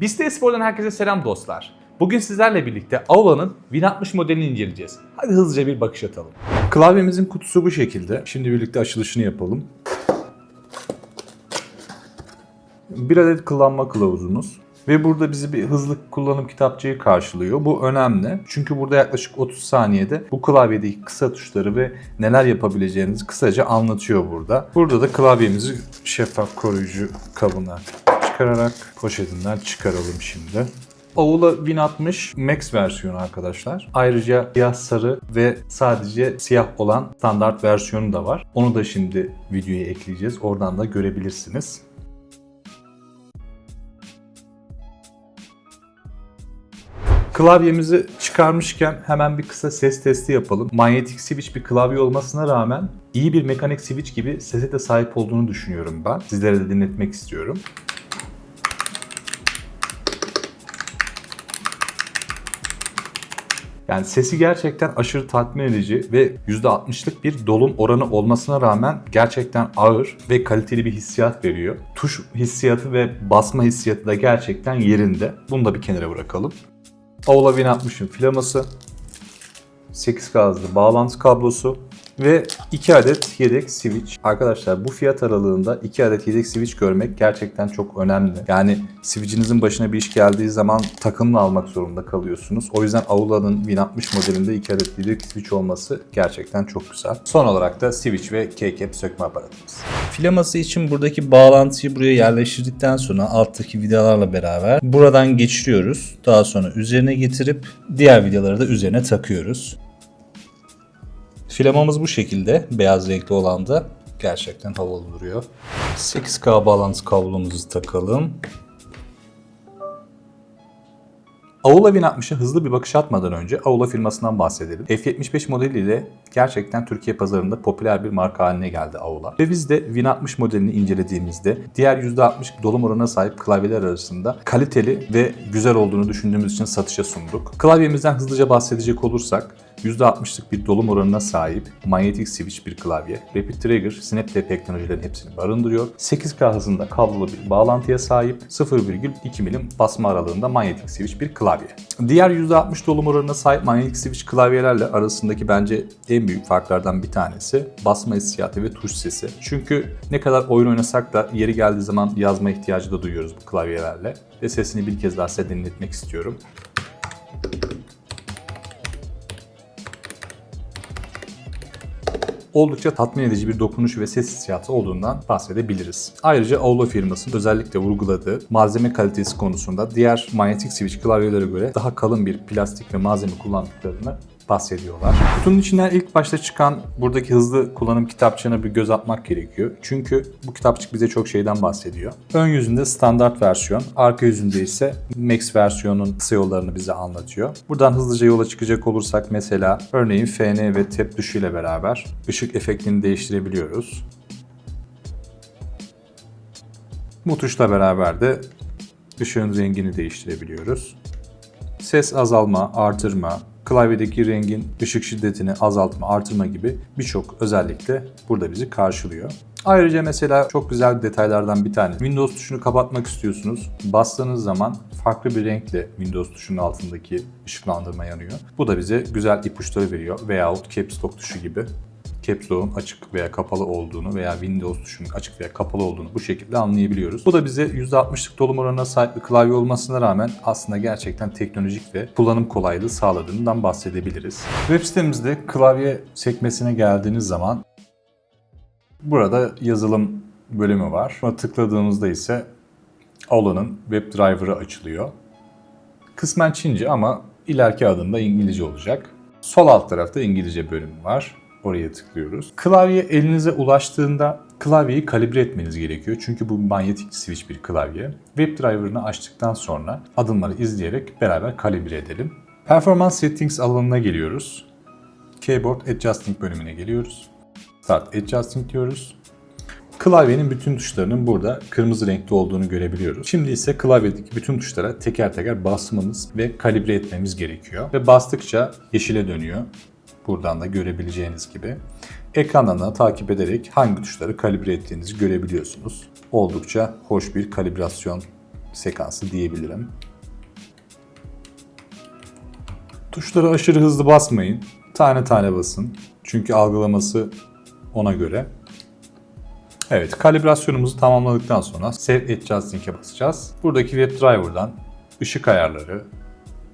Biste Espor'dan herkese selam dostlar. Bugün sizlerle birlikte Aula'nın Win60 modelini inceleyeceğiz. Hadi hızlıca bir bakış atalım. Klavyemizin kutusu bu şekilde. Şimdi birlikte açılışını yapalım. Bir adet kullanma kılavuzumuz. Ve burada bizi bir hızlı kullanım kitapçığı karşılıyor. Bu önemli. Çünkü burada yaklaşık 30 saniyede bu klavyedeki kısa tuşları ve neler yapabileceğinizi kısaca anlatıyor burada. Burada da klavyemizi şeffaf koruyucu kabına çıkararak poşetinden çıkaralım şimdi. Aula 1060 Max versiyonu arkadaşlar. Ayrıca siyah sarı ve sadece siyah olan standart versiyonu da var. Onu da şimdi videoya ekleyeceğiz. Oradan da görebilirsiniz. Klavyemizi çıkarmışken hemen bir kısa ses testi yapalım. Manyetik switch bir klavye olmasına rağmen iyi bir mekanik switch gibi sese de sahip olduğunu düşünüyorum ben. Sizlere de dinletmek istiyorum. Yani sesi gerçekten aşırı tatmin edici ve %60'lık bir dolum oranı olmasına rağmen gerçekten ağır ve kaliteli bir hissiyat veriyor. Tuş hissiyatı ve basma hissiyatı da gerçekten yerinde. Bunu da bir kenara bırakalım. Aula 1060'ın flaması, 8K hızlı bağlantı kablosu ve 2 adet yedek switch. Arkadaşlar bu fiyat aralığında 2 adet yedek switch görmek gerçekten çok önemli. Yani switch'inizin başına bir iş geldiği zaman takımla almak zorunda kalıyorsunuz. O yüzden Aula'nın 1060 modelinde 2 adet yedek switch olması gerçekten çok güzel. Son olarak da switch ve keycap sökme aparatımız. Filaması için buradaki bağlantıyı buraya yerleştirdikten sonra alttaki vidalarla beraber buradan geçiriyoruz. Daha sonra üzerine getirip diğer vidaları da üzerine takıyoruz. Filamamız bu şekilde. Beyaz renkli olan da gerçekten havalı duruyor. 8K bağlantı kablomuzu takalım. Aula 1060'a hızlı bir bakış atmadan önce Aula firmasından bahsedelim. F75 modeliyle gerçekten Türkiye pazarında popüler bir marka haline geldi Aula. Ve biz de 1060 modelini incelediğimizde diğer %60 dolum oranına sahip klavyeler arasında kaliteli ve güzel olduğunu düşündüğümüz için satışa sunduk. Klavyemizden hızlıca bahsedecek olursak %60'lık bir dolum oranına sahip manyetik switch bir klavye. Rapid Trigger, SnapDep teknolojilerin hepsini barındırıyor. 8K hızında kablolu bir bağlantıya sahip 0,2 milim basma aralığında manyetik switch bir klavye. Diğer %60 dolum oranına sahip manyetik switch klavyelerle arasındaki bence en büyük farklardan bir tanesi basma hissiyatı ve tuş sesi. Çünkü ne kadar oyun oynasak da yeri geldiği zaman yazma ihtiyacı da duyuyoruz bu klavyelerle. Ve sesini bir kez daha size dinletmek istiyorum. Oldukça tatmin edici bir dokunuş ve ses hissiyatı olduğundan bahsedebiliriz. Ayrıca Aula firmasının özellikle vurguladığı malzeme kalitesi konusunda diğer manyetik switch klavyelere göre daha kalın bir plastik ve malzeme kullandıklarını bahsediyorlar. Kutunun içinden ilk başta çıkan buradaki hızlı kullanım kitapçığına bir göz atmak gerekiyor. Çünkü bu kitapçık bize çok şeyden bahsediyor. Ön yüzünde standart versiyon, arka yüzünde ise Max versiyonun kısa yollarını bize anlatıyor. Buradan hızlıca yola çıkacak olursak mesela örneğin FN ve tep tuşuyla beraber ışık efektini değiştirebiliyoruz. Bu tuşla beraber de ışığın rengini değiştirebiliyoruz. Ses azalma, artırma, klavyedeki rengin ışık şiddetini azaltma, artırma gibi birçok özellikle burada bizi karşılıyor. Ayrıca mesela çok güzel detaylardan bir tane. Windows tuşunu kapatmak istiyorsunuz. Bastığınız zaman farklı bir renkle Windows tuşunun altındaki ışıklandırma yanıyor. Bu da bize güzel ipuçları veriyor. Veyahut Caps Lock tuşu gibi Caps Lock'un açık veya kapalı olduğunu veya Windows tuşunun açık veya kapalı olduğunu bu şekilde anlayabiliyoruz. Bu da bize %60'lık dolum oranına sahip bir klavye olmasına rağmen aslında gerçekten teknolojik ve kullanım kolaylığı sağladığından bahsedebiliriz. Web sitemizde klavye sekmesine geldiğiniz zaman burada yazılım bölümü var. Buna tıkladığımızda ise Aula'nın web driver'ı açılıyor. Kısmen Çince ama ileriki adında İngilizce olacak. Sol alt tarafta İngilizce bölümü var. Oraya tıklıyoruz. Klavye elinize ulaştığında klavyeyi kalibre etmeniz gerekiyor. Çünkü bu manyetik switch bir klavye. Web driver'ını açtıktan sonra adımları izleyerek beraber kalibre edelim. Performance Settings alanına geliyoruz. Keyboard Adjusting bölümüne geliyoruz. Start Adjusting diyoruz. Klavyenin bütün tuşlarının burada kırmızı renkte olduğunu görebiliyoruz. Şimdi ise klavyedeki bütün tuşlara teker teker basmamız ve kalibre etmemiz gerekiyor. Ve bastıkça yeşile dönüyor. Buradan da görebileceğiniz gibi. Ekrandan da takip ederek hangi tuşları kalibre ettiğinizi görebiliyorsunuz. Oldukça hoş bir kalibrasyon sekansı diyebilirim. Tuşları aşırı hızlı basmayın. Tane tane basın. Çünkü algılaması ona göre. Evet, kalibrasyonumuzu tamamladıktan sonra Save Adjusting'e basacağız. Buradaki Web Driver'dan ışık ayarları,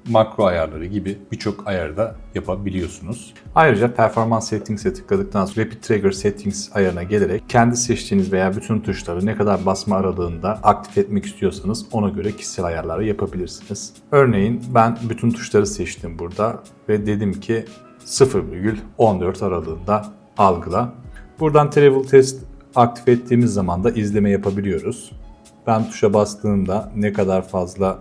makro ayarları gibi birçok ayarı da yapabiliyorsunuz. Ayrıca Performance Settings'e tıkladıktan sonra Rapid Trigger Settings ayarına gelerek kendi seçtiğiniz veya bütün tuşları ne kadar basma aralığında aktif etmek istiyorsanız ona göre kişisel ayarları yapabilirsiniz. Örneğin ben bütün tuşları seçtim burada ve dedim ki 0,14 aralığında algıla. Buradan Travel Test aktif ettiğimiz zaman da izleme yapabiliyoruz. Ben tuşa bastığımda ne kadar fazla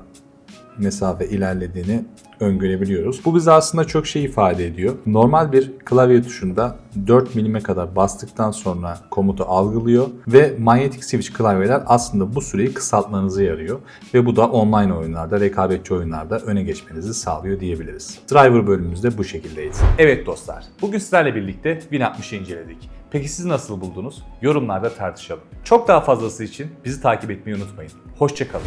mesafe ilerlediğini öngörebiliyoruz. Bu bize aslında çok şey ifade ediyor. Normal bir klavye tuşunda 4 milime kadar bastıktan sonra komutu algılıyor ve manyetik switch klavyeler aslında bu süreyi kısaltmanızı yarıyor ve bu da online oyunlarda, rekabetçi oyunlarda öne geçmenizi sağlıyor diyebiliriz. Driver bölümümüzde bu şekildeyiz. Evet dostlar, bugün sizlerle birlikte Win60'ı inceledik. Peki siz nasıl buldunuz? Yorumlarda tartışalım. Çok daha fazlası için bizi takip etmeyi unutmayın. Hoşçakalın.